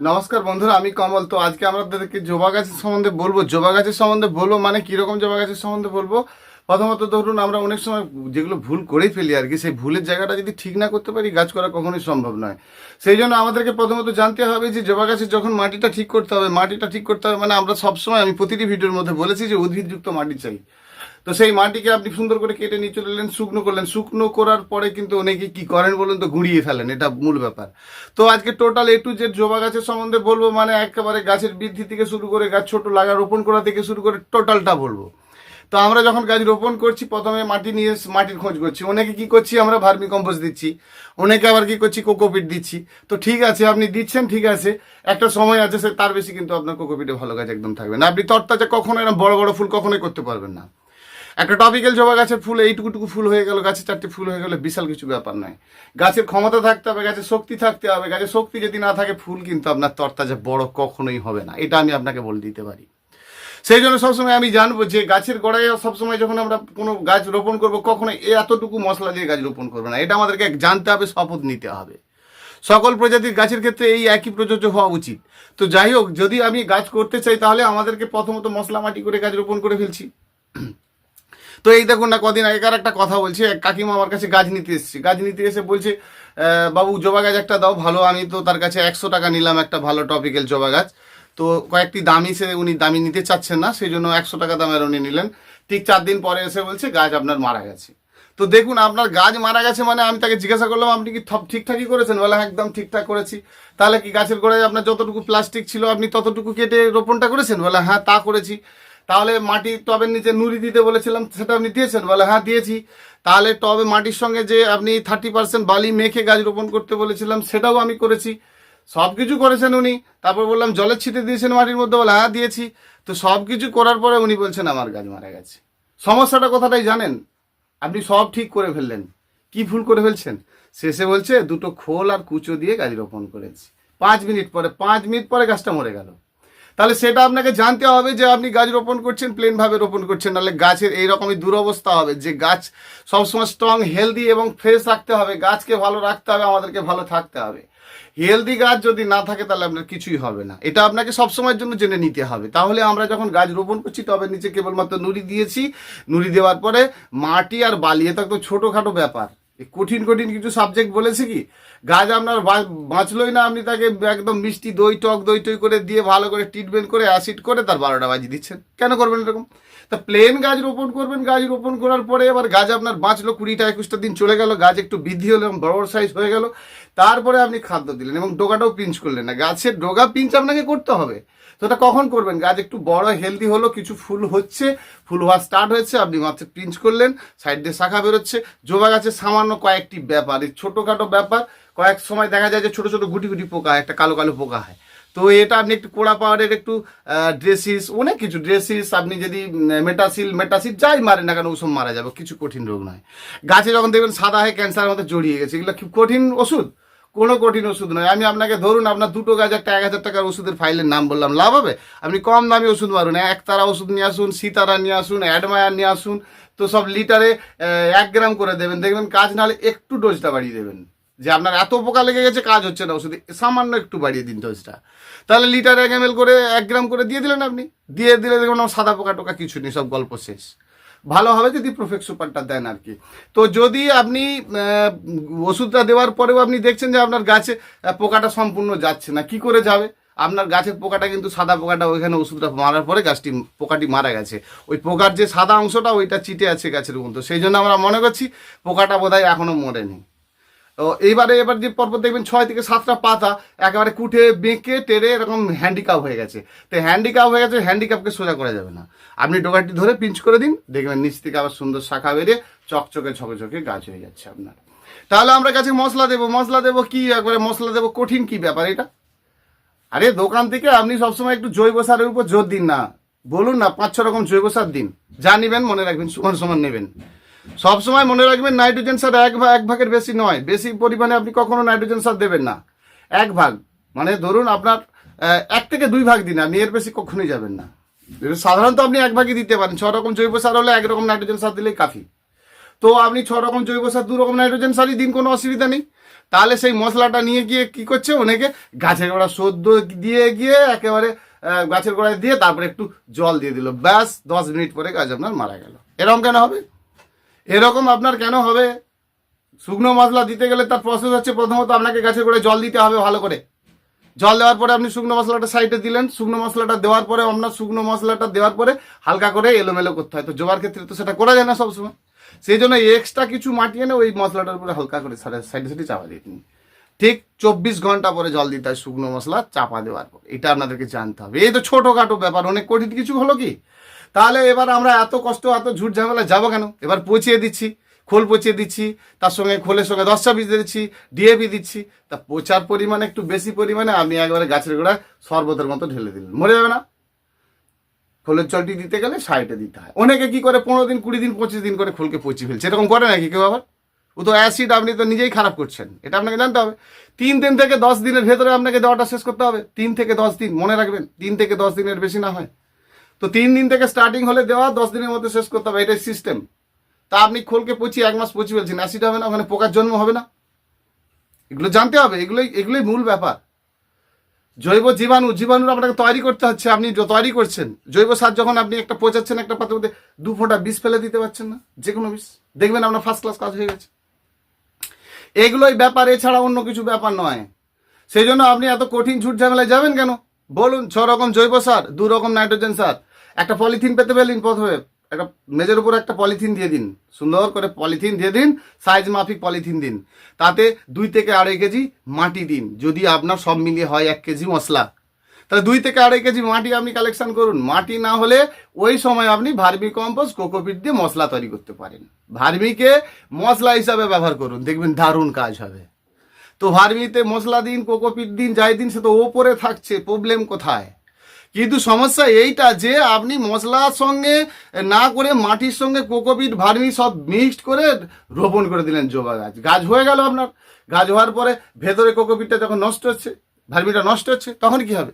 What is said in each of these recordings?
নমস্কার বন্ধুরা, আমি কমল। তো আজকে আমরা আপনাদেরকে জবা গাছের সম্বন্ধে বলব। জবা গাছের সম্বন্ধে বলব মানে কীরকম জবা গাছের সম্বন্ধে বলব? প্রথমত ধরুন, আমরা অনেক সময় যেগুলো ভুল করেই ফেলি আর কি, সেই ভুলের জায়গাটা যদি ঠিক না করতে পারি, গাছ করা কখনোই সম্ভব নয়। সেই জন্য আমাদেরকে প্রথমত জানতে হবে যে জবা গাছের যখন মাটিটা ঠিক করতে হবে, মাটিটা ঠিক করতে হবে মানে আমরা সবসময়, আমি প্রতিটি ভিডিওর মধ্যে বলেছি যে উদ্ভিদযুক্ত মাটি চাই। তো সেই মাটিকে আপনি সুন্দর করে কেটে নিয়ে চলে এলেন, শুকনো করলেন। শুকনো করার পরে কিন্তু অনেকে কি করেন বলুন তো, গুঁড়িয়ে ফেলেন, এটা মূল ব্যাপার। তো আজকে টোটাল এ টু জেড জবা গাছের সম্বন্ধে বলব মানে একেবারে গাছের বৃদ্ধি থেকে শুরু করে গাছ ছোট লাগা, রোপণ করা থেকে শুরু করে টোটালটা বলব। তো আমরা যখন গাছ রোপণ করছি, প্রথমে মাটি নিয়ে মাটির খোঁজ করছি। অনেকে কি করছি, আমরা ভার্মি কম্পোস্ট দিচ্ছি। অনেকে আবার কি করছি, কোকোপিট দিচ্ছি। তো ঠিক আছে, আপনি দিচ্ছেন, ঠিক আছে। একটা সময় আছে, সে তার বেশি কিন্তু আপনার কোকোপিটে ভালো গাছ একদম থাকবে না। আপনি তরতাজা কখনো এরকম বড় বড় ফুল কখনোই করতে পারবেন না। একটা টপিক্যাল জবা গাছের ফুল, এইটুকুটুকু ফুল হয়ে গেল, গাছে চারটে ফুল হয়ে গেলে বিশাল কিছু ব্যাপার নয়। গাছের ক্ষমতা থাকতে হবে গাছের শক্তি থাকতে হবে গাছের শক্তি যদি না থাকে, ফুল কিন্তু আপনার তরতাজা বড় কখনোই হবে না। এটা আমি আপনাকে বলে দিতে পারি। সেই জন্য সবসময় আমি জানব যে গাছের গোড়ায় সবসময় যখন আমরা কোনো গাছ রোপণ করব, কখনো এতটুকু মশলা দিয়ে গাছ রোপণ করব না। এটা আমাদেরকে জানতে হবে, শপথ নিতে হবে। সকল প্রজাতির গাছের ক্ষেত্রে এই একই প্রযোজ্য হওয়া উচিত। তো যাই হোক, যদি আমি গাছ করতে চাই, তাহলে আমাদেরকে প্রথমত মশলা মাটি করে গাছ রোপণ করে ফেলছি। তো এই দেখুন না কদিন আগেকার একটা কথা বলছি এক কাকিমা আমার কাছে গাছ নিতে এসেছে। গাছ নিতে এসে বলছে বাবু জবা গাছ একটা দাও ভালো আমি তো তার কাছে একশো টাকা নিলাম একটা ভালো টপিক্যাল জবা গাছ। তো কয়েকটি দামি সে উনি দামি নিতে চাচ্ছেন না সেই জন্য একশো টাকা দামের উনি নিলেন। ঠিক চার দিন পরে এসে বলছে গাছ আপনার মারা গেছে। তো দেখুন আপনার গাছ মারা গেছে মানে আমি তাকে জিজ্ঞাসা করলাম আপনি কি সব ঠিকঠাকই করেছেন? বলে "হ্যাঁ, একদম ঠিকঠাক করেছি। তাহলে কি গাছের গোড়ায় আপনার যতটুকু প্লাস্টিক ছিল আপনি ততটুকু কেটে রোপণটা করেছেন? বলে হ্যাঁ তা করেছি। তাহলে মাটি টবের নিচে নুড়ি দিতে বলেছিলাম, সেটা আপনি দিয়েছেন? বলে হ্যাঁ দিয়েছি। তাহলে টবে মাটির সঙ্গে যে আপনি থার্টি পার্সেন্ট বালি মেখে গাছ রোপণ করতে বলেছিলাম, সেটাও আমি করেছি। সব কিছু করেছেন উনি। তারপর বললাম, জলের ছিটে দিয়েছেন মাটির মধ্যে? বলে হ্যাঁ দিয়েছি। তো সব কিছু করার পরে উনি বলছেন, আমার গাছ মারা গেছে। সমস্যাটা কথাটাই জানেন? আপনি সব ঠিক করে ফেললেন। কি ভুল করে ফেলছেন? শেষে বলছে, দুটো খোল আর কুচো দিয়ে গাছ রোপণ করেছি। পাঁচ মিনিট পরে, পাঁচ মিনিট পরে গাছটা মরে গেল। তাহলে সেটা আপনাকে জানতে হবে যে আপনি গাছ রোপণ করছেন প্লেনভাবে রোপণ করছেন, নাহলে গাছের এইরকমই দুরবস্থা হবে। যে গাছ সবসময় স্ট্রং হেলদি এবং ফ্রেশ রাখতে হবে, গাছকে ভালো রাখতে হবে, আমাদেরকে ভালো থাকতে হবে। হেলদি গাছ যদি না থাকে, তাহলে আপনার কিছুই হবে না। এটা আপনাকে সবসময়ের জন্য জেনে নিতে হবে। তাহলে আমরা যখন গাছ রোপণ করছি, তবে নিচে কেবলমাত্র নুড়ি দিয়েছি। নুড়ি দেওয়ার পরে মাটি আর বালি, এটা তো ছোটোখাটো ব্যাপার। কঠিন কঠিন কিছু সাবজেক্ট বলেছে কি? গাছ আপনার বাঁচলোই না আপনি তাকে একদম মিষ্টি দই, টক দই টই করে দিয়ে ভালো করে ট্রিটমেন্ট করে অ্যাসিড করে তার বারোটা বাজিয়ে দিচ্ছেন। কেন করবেন এরকম? তা প্লেন গাছ রোপণ করবেন, গাছ রোপণ করার পরে এবার গাছ আপনার বাঁচলো, কুড়িটা, একুশটা দিন চলে গেল, গাছ একটু বৃদ্ধি হলো এবং বড় বড় সাইজ হয়ে গেল। তারপরে আপনি খাদ্য দিলেন এবং ডোগাটাও পিঞ্চ করলেন না। গাছের ডোগা পিঞ্চ আপনাকে করতে হবে। তো এটা কখন করবেন? গাছ একটু বড় হেলদি হলো কিছু ফুল হচ্ছে ফুল হওয়া স্টার্ট হয়েছে আপনি মাত্র পিঞ্চ করলেন সাইড দিয়ে শাখা বেরোচ্ছে। জবা গাছের সামান্য কয়েকটি ব্যাপার এই ছোটোখাটো ব্যাপার কয়েক সময় দেখা যায় যে ছোটো ছোটো গুটি গুটি পোকা হয়, একটা কালো কালো পোকা হয়। তো এটা আপনি একটু কোড়া পাওয়ারের একটু ড্রেসিস অনেক কিছু ড্রেসিস আপনি যদি মেটাসিল মেটাসিল যাই মারে না কেন ওসব মারা যাবে কিছু কঠিন রোগ নয়। গাছে যখন দেখবেন সাদা হয়ে ক্যান্সারের মধ্যে জড়িয়ে গেছে এগুলো খুব কঠিন ওষুধ? কোনো কঠিন ওষুধ নয়। আমি আপনাকে ধরুন, আপনার দুটো গাছ একটা এক হাজার টাকার ওষুধের ফাইলের নাম বললাম, লাভ হবে? আপনি কম দামি ওষুধ মারুন। একতারা ওষুধ নিয়ে আসুন, সীতারা নিয়ে আসুন, অ্যাডমায়ার নিয়ে আসুন, তো সব লিটারে এক গ্রাম করে দেবেন। দেখবেন কাজ নাহলে একটু ডোজটা বাড়িয়ে দেবেন। যে আপনার এত পোকা লেগে গেছে, কাজ হচ্ছে না ওষুধে। সামান্য একটু বাড়িয়ে দিন ডোজটা তাহলে লিটার এক এম করে এক গ্রাম করে দিয়ে দিলেন আপনি। দিয়ে দিলে দেখবেন সাদা পোকা টোকা কিছু নেই, সব গল্প শেষ। ভালো হবে যদি প্রোফেক্ট সুপারটা দেন আর কি তো যদি আপনি ওষুধটা দেওয়ার পরেও আপনি দেখছেন যে আপনার গাছে পোকাটা সম্পূর্ণ যাচ্ছে না, কি করে যাবে? আপনার গাছের পোকাটা কিন্তু সাদা পোকাটা, ওইখানে ওষুধটা মারার পরে গাছটি, পোকাটি মারা গেছে। ওই পোকার যে সাদা অংশটা, ওইটা চিটে আছে গাছের মতো সেই জন্য আমরা মনে করছি পোকাটা বোধহয় এখনও মরেনি। তো এইবারে এবার যে পরপর দেখবেন ছয় থেকে সাতটা পাতা একেবারে কুটে, বেঁকে, টেরে এরকম হ্যান্ডিক্যাপ হয়ে গেছে। তো হ্যান্ডিক্যাপ হয়ে গেছে হ্যান্ডিক্যাপকে সোজা করা যাবে না। আপনি ডোকাটি ধরে পিঞ্চ করে দিন, দেখবেন নিচ থেকে আবার সুন্দর শাখা বেরিয়ে চকচকে ছকে গাছ হয়ে যাচ্ছে আপনার। তাহলে আমরা কাছে মশলা দেবো মশলা দেবো কি? একবারে মশলা দেবো কঠিন কি ব্যাপার এটা? আরে দোকান থেকে আপনি সবসময় একটু জৈব সারের উপর জোর দিন না। বলুন না পাঁচ ছ রকম জৈব সার দিন। যা নেবেন মনে রাখবেন, সমান সমান নেবেন। সব সময় মনে রাখবেন নাইট্রোজেন সার এক ভাগ এক ভাগের বেশি নয়। বেশি পরিমাণে আপনি কখনো নাইট্রোজেন সার দেবেন না। এক ভাগ। মানে ধরুন আপনার এক থেকে দুই ভাগ দিন, আপনি এর বেশি কখনোই যাবেন না। সাধারণত আপনি এক ভাগই দিতে পারেন। ছ রকম জৈব সার হলে এক রকম নাইট্রোজেন সার দিলেই কাফি। তো আপনি ছ রকম জৈব সার, দু রকম নাইট্রোজেন সারই দিন, কোনো অসুবিধা নেই। তাহলে সেই মশলাটা নিয়ে গিয়ে কি করছে? অনেকে গাছের গোড়া সদ্য দিয়ে গিয়ে একেবারে গাছের গোড়ায় দিয়ে তারপরে একটু জল দিয়ে দিল। ব্যাস, দশ মিনিট পরে গাছ আপনার মারা গেল। এরকম কেন হবে? এরকম আপনার কেন হবে? শুকনো মশলা দিতে গেলে তার প্রসেস হচ্ছে প্রথমত আপনাকে গাছের গোড়ায় জল দিতে হবে ভালো করে। জল দেওয়ার পরে আপনি শুকনো মশলাটা সাইডে দিলেন, শুকনো মশলাটা দেওয়ার পরে আপনার শুকনো মশলাটা দেওয়ার পরে হালকা করে এলোমেলো করতে হয়। তো জোবার ক্ষেত্রে তো সেটা করা যায় না সবসময়। সেই জন্য এক্সট্রা কিছু মাটি এনে ওই মশলাটার উপরে হালকা করে সাইডে সাইডে চাপা দিয়ে দিন। ঠিক চব্বিশ ঘণ্টা পরে জল দিতে হয় শুকনো মশলা চাপা দেওয়ার পর। এটা আপনাদেরকে জানতে হবে। এই তো ছোটোখাটো ব্যাপার। অনেক কঠিন কিছু হলো কি? তাহলে এবার আমরা এত কষ্ট, এত ঝুট ঝামেলা যাব কেন? এবার পচিয়ে দিচ্ছি, খোল পচিয়ে দিচ্ছি, তার সঙ্গে খোলের সঙ্গে দশটা বীজ দিচ্ছি ডিএপি দিচ্ছি। তা পচার পরিমাণে একটু বেশি পরিমাণে আপনি একবারে গাছের গোড়ায় শরবতের মতো ঢেলে দিলেন। মরে যাবে না। খোলের জলটি দিতে গেলে সাইডে দিতে হয়। অনেকে কি করে পনেরো দিন, কুড়ি দিন, পঁচিশ দিন করে খোলকে পচিয়ে ফেলছে। এরকম করে নাকি কেউ আবার? ও তো অ্যাসিড আপনি তো নিজেই খারাপ করছেন। এটা আপনাকে জানতে হবে। তিন দিন থেকে দশ দিনের ভেতরে আপনাকে দেওয়াটা শেষ করতে হবে। তিন থেকে দশ দিন, মনে রাখবেন, তিন থেকে দশ দিনের বেশি না হয়। তো তিন দিন থেকে স্টার্টিং হলে দেওয়া, দশ দিনের মধ্যে শেষ করতে হবে, এটাই সিস্টেম তা আপনি খোলকে পচিয়ে এক মাস পচিয়ে ফেলছেন অ্যাসিড হবে না, ওখানে পোকার জন্ম হবে না। এগুলো জানতে হবে, এগুলোই এগুলোই মূল ব্যাপার। জৈব জীবাণু জীবাণু আপনাকে তৈরি করতে হচ্ছে, আপনি তৈরি করছেন। জৈব সার যখন আপনি একটা পচাচ্ছেন একটা পাত্রের মধ্যে, দু ফোঁটা বিষ ফেলে দিতে পারছেন না যে কোনো বিষ। দেখবেন আপনার ফার্স্ট ক্লাস কাজ হয়ে গেছে। এগুলোই ব্যাপার, এছাড়া অন্য কিছু ব্যাপার নয়। সেই জন্য আপনি এত কঠিন ঝুট ঝামেলায় যাবেন কেন? বলুন ছ রকম জৈব সার দু রকম নাইট্রোজেন সার। একটা পলিথিন পেতে পেলেন প্রথমে। একটা মেজের উপর একটা পলিথিন দিয়ে দিন। সুন্দর করে পলিথিন দিয়ে দিন, সাইজ মাফিক পলিথিন দিন। তাতে দুই থেকে আড়াই কেজি মাটি দিন। যদি আপনার সব মিলিয়ে হয় এক কেজি মশলা। তাহলে দুই থেকে আড়াই কেজি মাটি আপনি কালেকশন করুন। মাটি না হলে ওই সময় আপনি ভার্মি কম্পোস্ট, কোকোপিট দিয়ে মশলা তৈরি করতে পারেন। ভার্মিকে মশলা হিসাবে ব্যবহার করুন। দেখবেন দারুণ কাজ হবে। তো ভার্মিতে মশলা দিন, কোকোপিট দিন, যাই দিন, সে তো ওপরে থাকছে। প্রবলেম কোথায়? কিন্তু সমস্যা এইটা যে আপনি মশলার সঙ্গে, না করে মাটির সঙ্গে কোকোপিট, ভার্মি সব মিক্সড করে রোপণ করে দিলেন জবা গাছ। গাছ হয়ে গেল আপনার। গাছ হওয়ার পরে ভেতরে কোকোপিটটা যখন নষ্ট হচ্ছে, ভার্মিটা নষ্ট হচ্ছে, তখন কি হবে?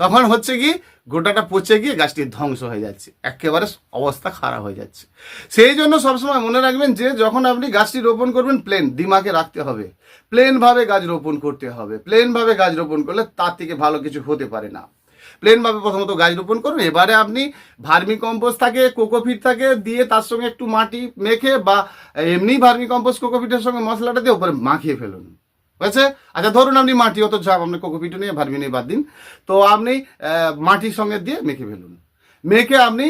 তখন হচ্ছে কি, গোটাটা পচে গিয়ে গাছটি ধ্বংস হয়ে যাচ্ছে। একেবারে অবস্থা খারাপ হয়ে যাচ্ছে। সেই জন্য সবসময় মনে রাখবেন যে, যখন আপনি গাছটি রোপণ করবেন প্লেন দিমাগে রাখতে হবে। প্লেনভাবে গাছ রোপণ করতে হবে। প্লেনভাবে গাছ রোপণ করলে তার থেকে ভালো কিছু হতে পারে না। প্লেনভাবে প্রথমত গাছ রোপণ করুন। এবারে আপনি ভার্মি কম্পোস্ট থাকে কোকোপিট থাকে, দিয়ে তার সঙ্গে একটু মাটি মেখে বা এমনি ভার্মি কম্পোস্ট কোকোপিটের সঙ্গে মশলাটা দিয়ে ওপরে মাখিয়ে ফেলুন। বুঝছে আচ্ছা ধরুন আপনি মাটি, অত চাপ আপনি কোকোপিট নিয়ে ভার্মি নিয়ে বাদ দিন। তো আপনি মাটির সঙ্গে দিয়ে মেখে ফেলুন। মেখে আপনি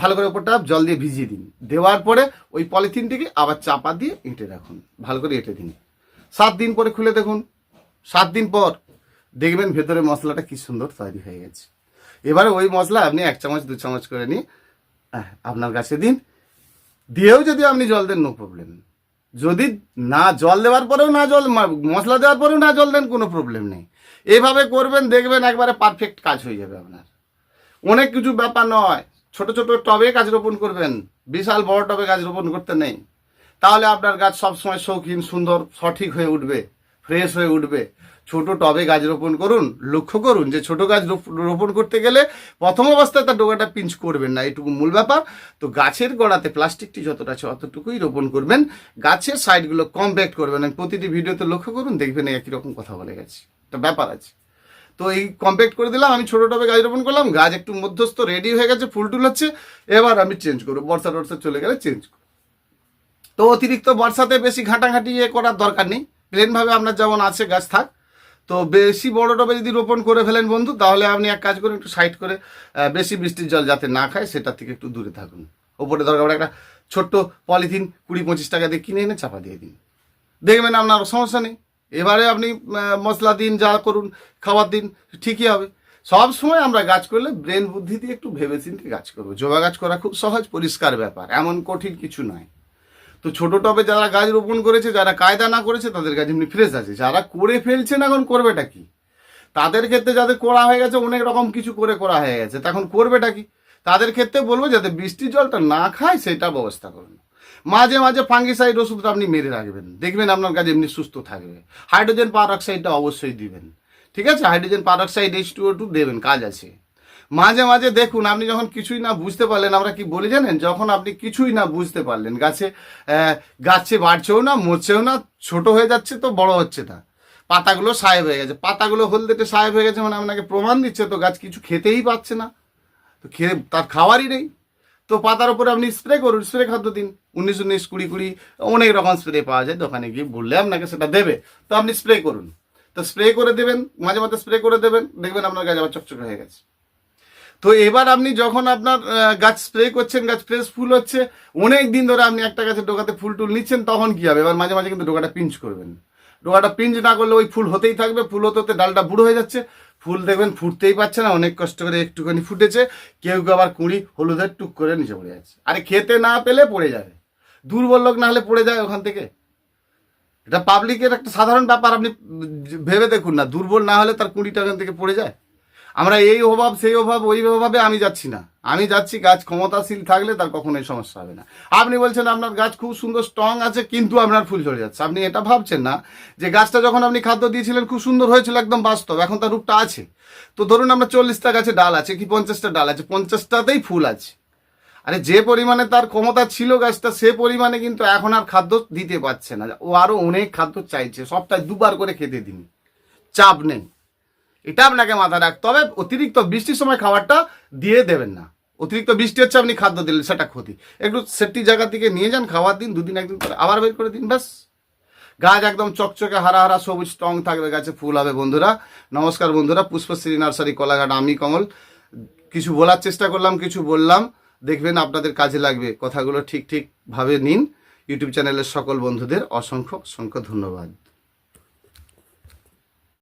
ভালো করে ওপরটা জল দিয়ে ভিজিয়ে দিন। দেওয়ার পরে ওই পলিথিনটিকে আবার চাপা দিয়ে এঁটে রাখুন। ভালো করে এঁটে দিন। সাত দিন পরে খুলে দেখুন। সাত দিন পর দেখবেন ভেতরে মশলাটা কি সুন্দর তৈরি হয়ে গেছে। এবারে ওই মশলা আপনি এক চামচ, দু চামচ করে নিয়ে আপনার গাছে দিন। দিয়েও যদি আপনি জল দেন নো প্রবলেম যদি না জল দেওয়ার পরেও না জল মশলা দেওয়ার পরেও না জল দেন, কোনো প্রবলেম নেই। এভাবে করবেন, দেখবেন একবারে পারফেক্ট কাজ হয়ে যাবে আপনার। অনেক কিছু ব্যাপার নয়। ছোট ছোট টবে গাছ রোপণ করবেন। বিশাল বড় টবে গাছ রোপণ করতে নেই। তাহলে আপনার গাছ সবসময় শৌখিন, সুন্দর, সঠিক হয়ে উঠবে। ফ্রেশ হয়ে উঠবে। ছোট টবে গাছ রোপণ করুন, লক্ষ্য করুন যে ছোট গাছ রোপ- রোপণ করতে গেলে প্রথম অবস্থায় তার ডোকাটা পিঞ্চ করবেন না, এটুকু মূল ব্যাপার। তো গাছের গোড়াতে প্লাস্টিকটি যতটা আছে অতটুকুই রোপণ করবেন। গাছের সাইডগুলো কমপ্যাক্ট করবেন। আমি প্রতিটি ভিডিওতে লক্ষ্য করুন, দেখবেন একই রকম কথা বলে গেছি। একটা ব্যাপার আছে। তো এই কমপ্যাক্ট করে দিলাম, আমি ছোটো টবে গাছ রোপণ করলাম, গাছ একটু মধ্যস্থ রেডি হয়ে গেছে, ফুল টুল হচ্ছে এবার আমি চেঞ্জ করব। বর্ষা টর্ষা চলে গেলে চেঞ্জ করব। তো অতিরিক্ত বর্ষাতে বেশি ঘাটাঘাটি ইয়ে করার দরকার নেই। প্লেনভাবে আপনার যেমন আছে, গাছ থাক। তো বেশি বড় টবে যদি রোপণ করে ফেলেন বন্ধু, তাহলে আপনি এক কাজ করুন, একটু সাইড করে বেশি বৃষ্টির জল যাতে না খায় সেটা থেকে একটু দূরে থাকুন। ওপরে দরকার একটা ছোট্ট পলিথিন কুড়ি পঁচিশ টাকা দিয়ে কিনে এনে চাপা দিয়ে দিন। দেখবেন আপনার সমস্যা নেই। এবারে আপনি মশলা দিন, যা করুন, খাবার দিন, ঠিকই হবে। সব সময় আমরা গাছ করলে ব্রেন বুদ্ধি দিয়ে একটু ভেবে চিন্তে গাছ করব। জবা গাছ করা খুব সহজ, পরিষ্কার ব্যাপার। এমন কঠিন কিছু নয়। তো ছোট টবে যারা গাছ রোপণ করেছে, যারা কায়দা না করেছে, তাদের গাছ এমনি ফ্রেশ আছে। যারা করে ফেলছে না এখন করবেটা কি? তাদের ক্ষেত্রে যাদের করা হয়ে গেছে, অনেক রকম কিছু করে করা হয়ে গেছে। তখন করবেটা কি? তাদের ক্ষেত্রে বলব, যাতে বৃষ্টির জলটা না খায়, সেটা ব্যবস্থা করুন। মাঝে মাঝে ফাঙ্গিসাইড ওষুধটা আপনি মেরে রাখবেন। দেখবেন আপনার কাছে এমনি সুস্থ থাকবে। হাইড্রোজেন পার অক্সাইডটা অবশ্যই দিবেন। ঠিক আছে? Hydrogen peroxide H two দেবেন, কাজ আছে। মাঝে মাঝে দেখুন, আপনি যখন কিছুই না বুঝতে পারলেন, আমরা কি বলি জানেন? যখন আপনি কিছুই না বুঝতে পারলেন, গাছে গাছে বাড়ছেও না, মরছেও না, ছোট হয়ে যাচ্ছে তো বড় হচ্ছে না। পাতাগুলো সাহেব হয়ে গেছে। পাতাগুলো হলদেটে সাহেব হয়ে গেছে মানে আপনাকে প্রমাণ দিচ্ছে, তো গাছ কিছু খেতেই পাচ্ছে না। তো খেয়ে, তার খাওয়ারই নেই। তো পাতার উপরে আপনি স্প্রে করুন, স্প্রে খাদ্য দিন। উনিশ উনিশ, কুড়ি কুড়ি, অনেক রকম স্প্রে পাওয়া যায়। দোকানে গিয়ে বললে আপনাকে সেটা দেবে। তো আপনি স্প্রে করুন। তো স্প্রে করে দেবেন, মাঝে মাঝে স্প্রে করে দেবেন, দেখবেন আপনার গাছ আবার চকচকে হয়ে গেছে। তো এবার আপনি যখন আপনার গাছ স্প্রে করছেন, গাছ ফ্রেশ ফুল হচ্ছে, অনেক দিন ধরে আপনি একটা গাছের ডোকাতে ফুল টুল নিচ্ছেন, তখন কি হবে? এবার মাঝে মাঝে কিন্তু ডোকাটা পিঞ্চ করবেন। ডোকাটা পিঞ্চ না করলে ওই ফুল হতেই থাকবে, ফুল হতে হতে ডালটা বুড়ো হয়ে যাচ্ছে। ফুল দেখবেন ফুটতেই পারছে না, অনেক কষ্ট করে একটুখানি ফুটেছে, কেউ কেউ আবার কুড়ি হলুদের টুক করে নিচে পড়ে যাচ্ছে। আরে খেতে না পেলে পড়ে যাবে। দুর্বল লোক না হলে পড়ে যায় ওখান থেকে। এটা পাবলিকের একটা সাধারণ ব্যাপার, আপনি ভেবে দেখুন না। দুর্বল না হলে তার কুড়িটা ওখান থেকে পড়ে যায়। আমরা এই অভাব, সেই অভাব, ওই অভাবে আমি যাচ্ছি না। আমি যাচ্ছি, গাছ ক্ষমতাশীল থাকলে তার কখনোই সমস্যা হবে না। আপনি বলছেন আপনার গাছ খুব সুন্দর স্ট্রং আছে, কিন্তু আপনার ফুল ঝরে যাচ্ছে। আপনি এটা ভাবছেন না যে গাছটা যখন আপনি খাদ্য দিয়েছিলেন, খুব সুন্দর হয়েছিল, একদম বাস্তব। এখন তার রূপটা আছে। তো ধরুন আমরা চল্লিশটা গাছে ডাল আছে, কি পঞ্চাশটা ডাল আছে? পঞ্চাশটাতেই ফুল আছে। আরে যে পরিমাণে তার ক্ষমতা ছিল গাছটা, সে পরিমাণে কিন্তু এখন আর খাদ্য দিতে পারছে না। ও আরও অনেক খাদ্য চাইছে, সবটাই দুবার করে খেতে দিন। চাপ নেই। এটা আপনাকে মাথায় রাখতে হবে, অতিরিক্ত বৃষ্টির সময় খাবারটা দিয়ে দেবেন না। অতিরিক্ত বৃষ্টি হচ্ছে, আপনি খাদ্য দিলেন, সেটা ক্ষতি। একটু সেটি জায়গা থেকে নিয়ে যান, খাবার দিন, দুদিন, একদিন পরে আবার বের করে দিন, ব্যাস। গাছ একদম চকচকে, হারা হারা, সবুজ স্ট্রং থাকবে, গাছে ফুল হবে, বন্ধুরা। নমস্কার, বন্ধুরা, পুষ্পশ্রী নার্সারি, কলাঘাট, আমি কমল। কিছু বলার চেষ্টা করলাম, কিছু বললাম। দেখবেন আপনাদের কাজে লাগবে। কথাগুলো ঠিক ঠিক ভাবে নিন। ইউটিউব চ্যানেলের সকল বন্ধুদের অসংখ্য অসংখ্য ধন্যবাদ।